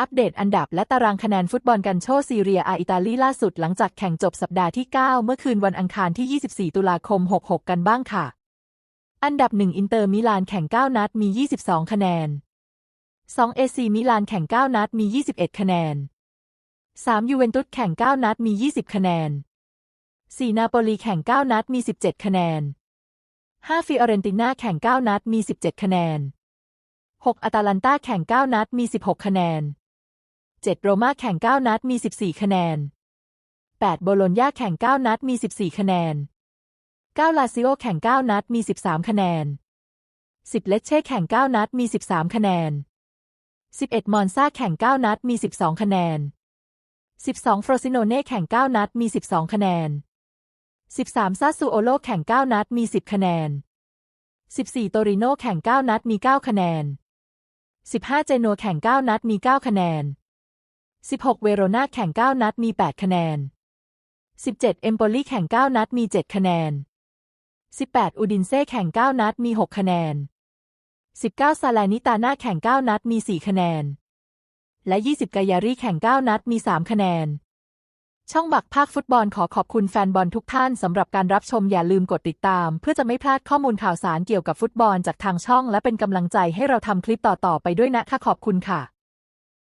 อัปเดตอันดับและตารางคะแนนฟุตบอลกันโชซีเรียอาอิตาลีล่าสุดหลังจากแข่งจบสัปดาห์ที่ 9 เมื่อคืนวันอังคารที่ 24 ตุลาคม 66 กันบ้างค่ะ อันดับ 1 อินเตอร์มิลานแข่ง 9 นัดมี 22 คะแนน 2 เอซีมิลานแข่ง 9 นัดมี 21 คะแนน 3 ยูเวนตุสแข่ง 9 นัดมี 20 คะแนน 4 นาโปลีแข่ง 9 นัดมี 17 คะแนน 5 ฟิออเรนติน่าแข่ง 9 นัดมี 17 คะแนน 6 อาตาลันตาแข่ง 9 นัดมี 16 คะแนน 7 โรม่าแข่ง 9 นัดมี 14 คะแนน 8 โบโลญญาแข่ง 9 นัดมี 14 คะแนน 9 ลาซิโอแข่ง 9 นัดมี 13 คะแนน 10 เลเช่แข่ง 9 นัดมี 13 คะแนน 11 มอนซาแข่ง 9 นัดมี 12 คะแนน 12 ฟรซิโนเน่แข่ง 9 นัดมี 12 คะแนน 13 ซาซูโอโลแข่ง 9 นัดมี 10 คะแนน 14 โตริโนแข่ง 9 นัดมี 9 คะแนน 15 เจโนแข่ง 9 นัดมี 9 คะแนน 16 เวโรนาแข่ง 9 นัดมี 8 คะแนน 17 เอมโปลีแข่ง 9 นัดมี 7 คะแนน 18 อูดินเซ่แข่ง 9 นัดมี 6 คะแนน 19 ซาลานิตาน่าแข่ง 9 นัดมี 4 คะแนน และ 20 กายารีแข่ง 9 นัดมี 3 คะแนน ช่องบักภาคฟุตบอลขอขอบคุณแฟนบอลทุกท่านสำหรับการรับชมอย่าลืมกดติดตาม เพื่อจะไม่พลาดข้อมูลข่าวสารเกี่ยวกับฟุตบอลจากทางช่อง และเป็นกำลังใจให้เราทำคลิปต่อๆไปด้วยนะคะขอบคุณค่ะ